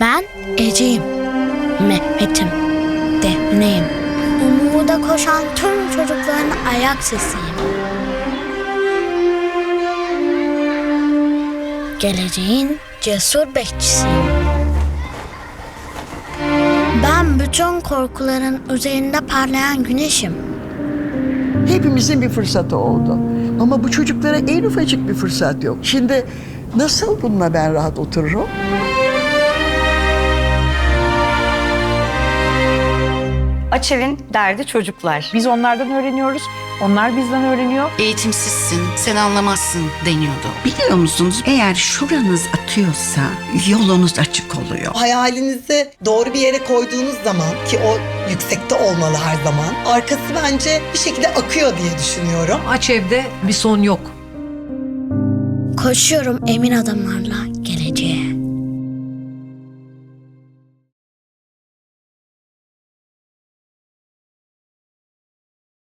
Ben Ece'yim. Mehmet'im. Defne'yim. Umuda koşan tüm çocukların ayak sesiyim. Geleceğin cesur bekçisiyim. Ben bütün korkuların üzerinde parlayan güneşim. Hepimizin bir fırsatı oldu. Ama bu çocuklara en ufacık bir fırsat yok. Şimdi nasıl bununla ben rahat otururum? Açev'in derdi çocuklar. Biz onlardan öğreniyoruz, onlar bizden öğreniyor. Eğitimsizsin, sen anlamazsın deniyordu. Biliyor musunuz eğer şuranız atıyorsa yolunuz açık oluyor. hayalinizi doğru bir yere koyduğunuz zaman ki o yüksekte olmalı her zaman. Arkası bence bir şekilde akıyor diye düşünüyorum. Aç evde bir son yok. Koşuyorum emin adımlarla geleceğe.